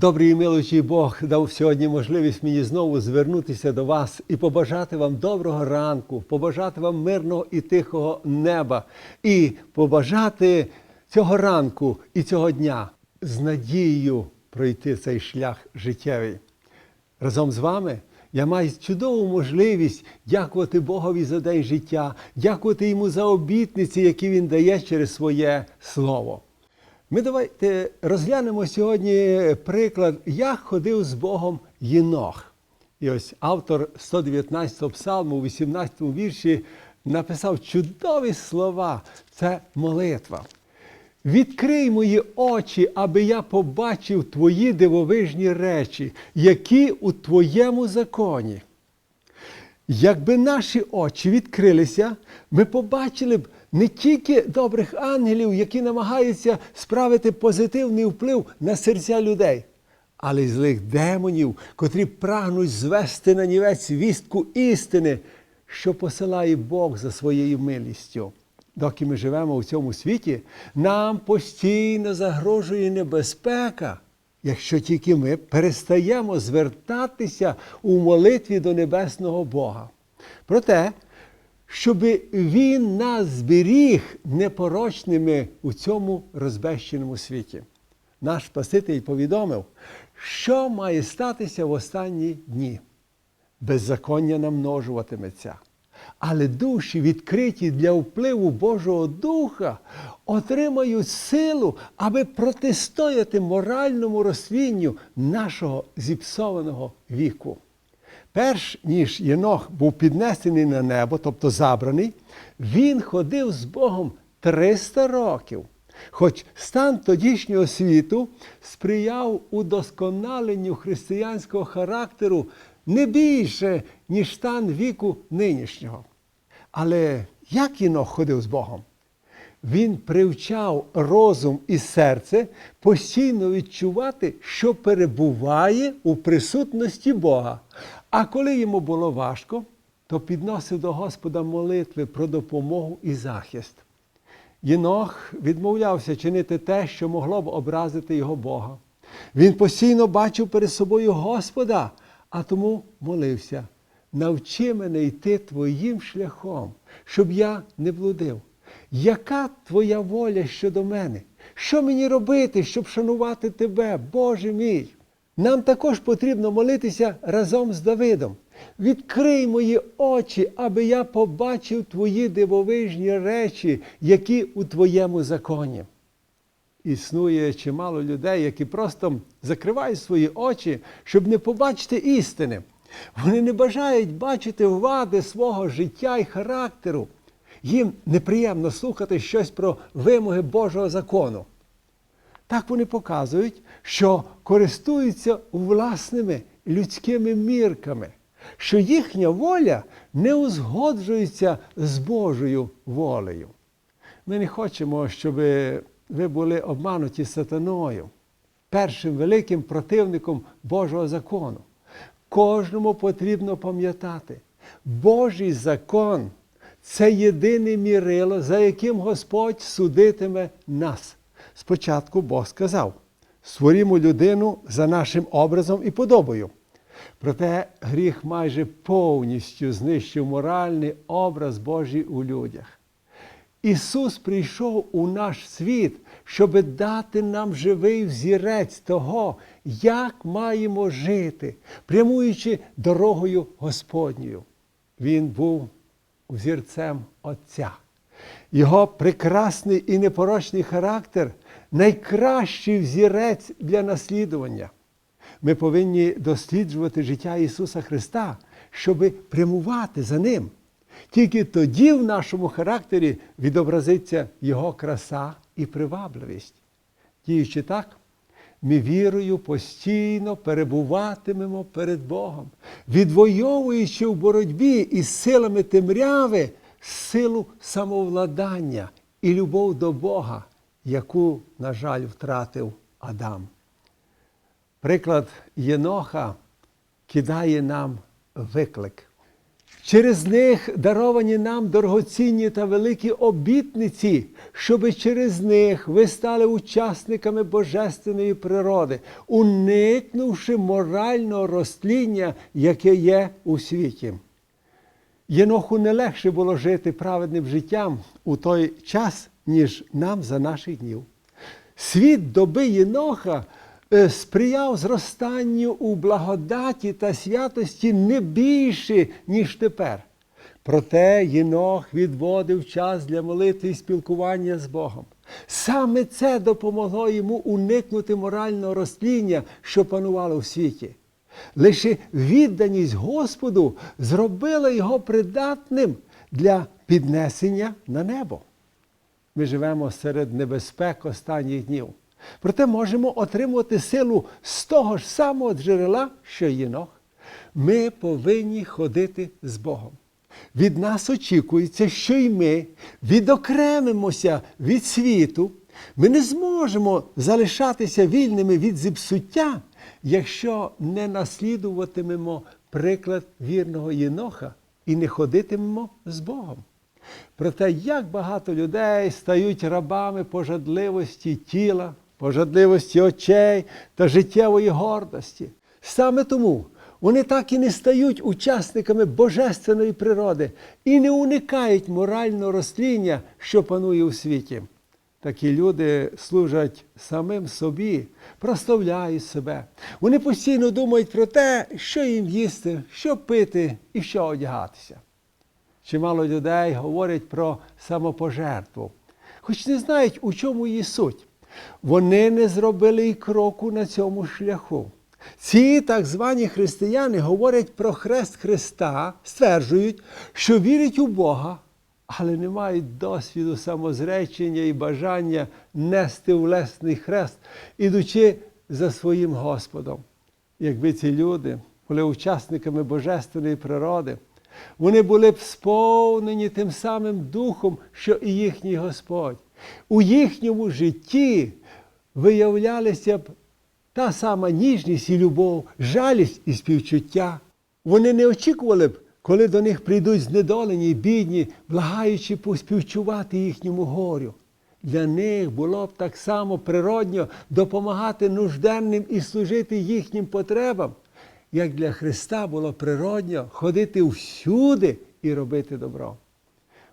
Добрий і милуючий Бог дав сьогодні можливість мені знову звернутися до вас і побажати вам доброго ранку, побажати вам мирного і тихого неба, і побажати цього ранку і цього дня з надією пройти цей шлях життєвий. Разом з вами я маю чудову можливість дякувати Богові за день життя, дякувати йому за обітниці, які він дає через своє слово. Ми давайте розглянемо сьогодні приклад, як ходив з Богом Єнох. І ось автор 119 псалму, у 18 вірші, написав чудові слова. Це молитва. Відкрий мої очі, аби я побачив твої дивовижні речі, які у твоєму законі. Якби наші очі відкрилися, ми побачили б не тільки добрих ангелів, які намагаються справити позитивний вплив на серця людей, але й злих демонів, котрі прагнуть звести на нівець вістку істини, що посилає Бог за своєю милістю. Доки ми живемо у цьому світі, нам постійно загрожує небезпека, якщо тільки ми перестаємо звертатися у молитві до небесного Бога. Проте, щоб Він нас зберіг непорочними у цьому розбещеному світі. Наш Спаситель повідомив, що має статися в останні дні. Беззаконня намножуватиметься. Але душі, відкриті для впливу Божого Духа, отримають силу, аби протистояти моральному розсвінню нашого зіпсованого віку. Перш ніж Єнох був піднесений на небо, тобто забраний, він ходив з Богом 300 років. Хоч стан тодішнього світу сприяв удосконаленню християнського характеру не більше, ніж стан віку нинішнього. Але як Єнох ходив з Богом? Він привчав розум і серце постійно відчувати, що перебуває у присутності Бога. А коли йому було важко, то підносив до Господа молитви про допомогу і захист. Єнох відмовлявся чинити те, що могло б образити його Бога. Він постійно бачив перед собою Господа, а тому молився. Навчи мене йти твоїм шляхом, щоб я не блудив. Яка твоя воля щодо мене? Що мені робити, щоб шанувати тебе, Боже мій? Нам також потрібно молитися разом з Давидом. Відкрий мої очі, аби я побачив твої дивовижні речі, які у твоєму законі. Існує чимало людей, які просто закривають свої очі, щоб не побачити істини. Вони не бажають бачити вади свого життя і характеру. Їм неприємно слухати щось про вимоги Божого закону. Так вони показують, що користуються власними людськими мірками, що їхня воля не узгоджується з Божою волею. Ми не хочемо, щоб ви були обмануті сатаною, першим великим противником Божого закону. Кожному потрібно пам'ятати, Божий закон це єдине мірило, за яким Господь судитиме нас. Спочатку Бог сказав: створімо людину за нашим образом і подобою. Проте гріх майже повністю знищив моральний образ Божий у людях. Ісус прийшов у наш світ, щоб дати нам живий взірець того, як маємо жити, прямуючи дорогою Господньою. Він був взірцем Отця. Його прекрасний і непорочний характер найкращий взірець для наслідування. Ми повинні досліджувати життя Ісуса Христа, щоб прямувати за Ним. Тільки тоді в нашому характері відобразиться Його краса і привабливість. Діючи так, ми вірою постійно перебуватимемо перед Богом, відвоюючи в боротьбі із силами темряви силу самовладання і любов до Бога, яку, на жаль, втратив Адам. Приклад Єноха кидає нам виклик. Через них даровані нам дорогоцінні та великі обітниці, щоби через них ви стали учасниками божественної природи, уникнувши морального розтління, яке є у світі. Єноху не легше було жити праведним життям у той час, ніж нам за наших днів. Світ доби Єноха е, сприяв зростанню у благодаті та святості не більше, ніж тепер. Проте Єнох відводив час для молитви і спілкування з Богом. Саме це допомогло йому уникнути морального розтління, що панувало в світі. Лише відданість Господу зробила його придатним для піднесення на небо. Ми живемо серед небезпек останніх днів. Проте можемо отримувати силу з того ж самого джерела, що Єнох. Ми повинні ходити з Богом. Від нас очікується, що й ми відокремимося від світу. Ми не зможемо залишатися вільними від зіпсуття, якщо не наслідуватимемо приклад вірного Єноха і не ходитимемо з Богом. Проте, як багато людей стають рабами пожадливості тіла, пожадливості очей та життєвої гордості. Саме тому вони так і не стають учасниками божественної природи і не уникають морального розтління, що панує у світі. Такі люди служать самим собі, прославляють себе. Вони постійно думають про те, що їм їсти, що пити і що одягатися. Чимало людей говорять про самопожертву, хоч не знають, у чому її суть. Вони не зробили і кроку на цьому шляху. Ці так звані християни говорять про хрест Христа, стверджують, що вірять у Бога, але не мають досвіду самозречення і бажання нести власний хрест, ідучи за своїм Господом. Якби ці люди були учасниками божественної природи, вони були б сповнені тим самим духом, що і їхній Господь. У їхньому житті виявлялися б та сама ніжність і любов, жалість і співчуття. Вони не очікували б, коли до них прийдуть знедолені, бідні, благаючи поспівчувати їхньому горю. Для них було б так само природньо допомагати нужденним і служити їхнім потребам, як для Христа було природньо ходити всюди і робити добро.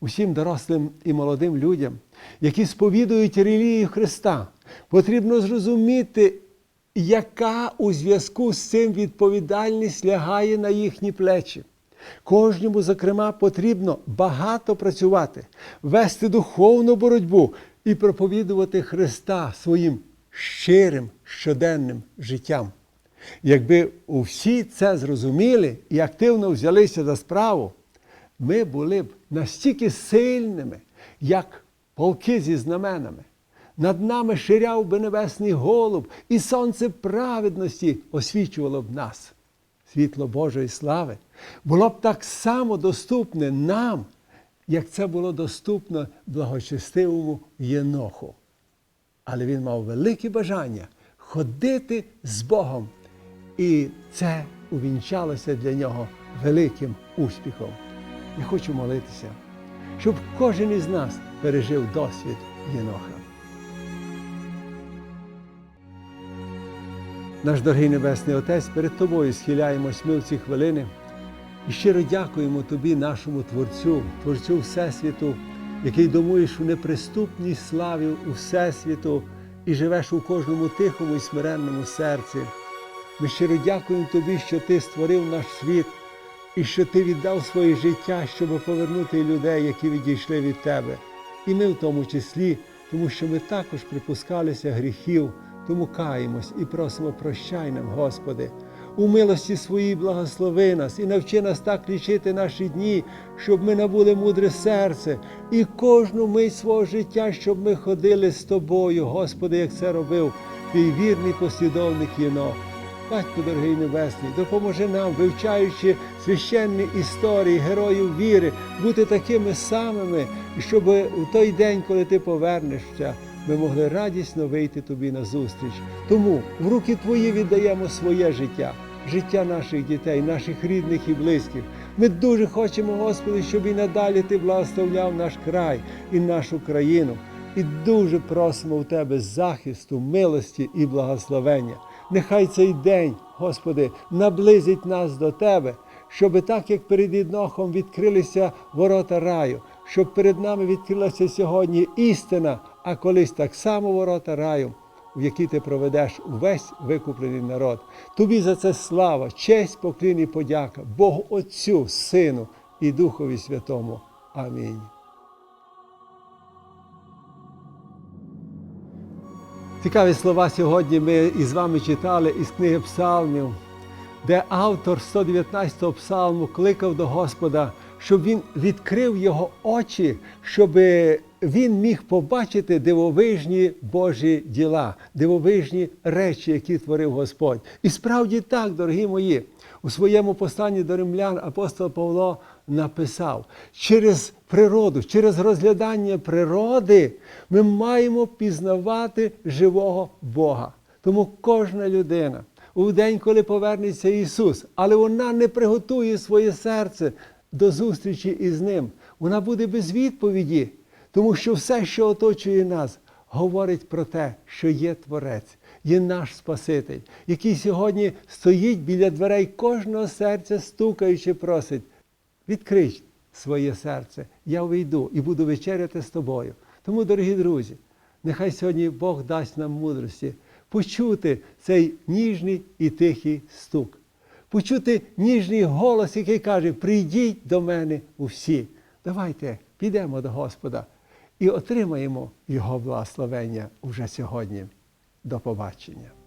Усім дорослим і молодим людям, які сповідують релігію Христа, потрібно зрозуміти, яка у зв'язку з цим відповідальність лягає на їхні плечі. Кожному, зокрема, потрібно багато працювати, вести духовну боротьбу і проповідувати Христа своїм щирим щоденним життям. Якби усі це зрозуміли і активно взялися за справу, ми були б настільки сильними, як полки зі знаменами. Над нами ширяв би небесний голуб, і сонце праведності освічувало б нас. Світло Божої слави було б так само доступне нам, як це було доступно благочестивому Єноху. Але він мав велике бажання ходити з Богом. І це увінчалося для нього великим успіхом. Я хочу молитися, щоб кожен із нас пережив досвід Єноха. Наш дорогий Небесний Отець, перед Тобою схиляємось ми в ці хвилини і щиро дякуємо Тобі, нашому Творцю, Творцю Всесвіту, який домуєш у неприступній славі у Всесвіту і живеш у кожному тихому і смиренному серці. Ми щиро дякуємо Тобі, що Ти створив наш світ і що Ти віддав своє життя, щоб повернути людей, які відійшли від Тебе. І ми в тому числі, тому що ми також припускалися гріхів, тому каємось і просимо прощай нам, Господи. У милості своїй благослови нас і навчи нас так лічити наші дні, щоб ми набули мудре серце і кожну мить свого життя, щоб ми ходили з Тобою, Господи, як це робив твій вірний послідовник Єнох. Батько дорогий Небесний, допоможи нам, вивчаючи священні історії героїв віри, бути такими самими, щоб у той день, коли ти повернешся, ми могли радісно вийти тобі на зустріч. Тому в руки Твої віддаємо своє життя, життя наших дітей, наших рідних і близьких. Ми дуже хочемо, Господи, щоб і надалі Ти благословляв наш край і нашу країну. І дуже просимо у Тебе захисту, милості і благословення. Нехай цей день, Господи, наблизить нас до Тебе, щоб так, як перед Єднохом відкрилися ворота раю, щоб перед нами відкрилася сьогодні істина, а колись так само ворота раю, в які ти проведеш увесь викуплений народ. Тобі за це слава, честь, поклін і подяка, Богу Отцю, Сину і Духові Святому. Амінь. Цікаві слова сьогодні ми із вами читали із книги Псалмів, де автор 119-го псалму кликав до Господа, щоб він відкрив його очі, щоб він міг побачити дивовижні Божі діла, дивовижні речі, які творив Господь. І справді так, дорогі мої, у своєму посланні до римлян апостол Павло написав: через природу, через розглядання природи ми маємо пізнавати живого Бога. Тому кожна людина у день, коли повернеться Ісус, але вона не приготує своє серце до зустрічі із Ним, вона буде без відповіді, тому що все, що оточує нас, говорить про те, що є Творець, є наш Спаситель, який сьогодні стоїть біля дверей кожного серця, стукаючи, просить. Відкрий своє серце, я вийду і буду вечеряти з тобою. Тому, дорогі друзі, нехай сьогодні Бог дасть нам мудрості почути цей ніжний і тихий стук, почути ніжний голос, який каже: Прийдіть до мене усі. Давайте підемо до Господа і отримаємо Його благословення уже сьогодні. До побачення.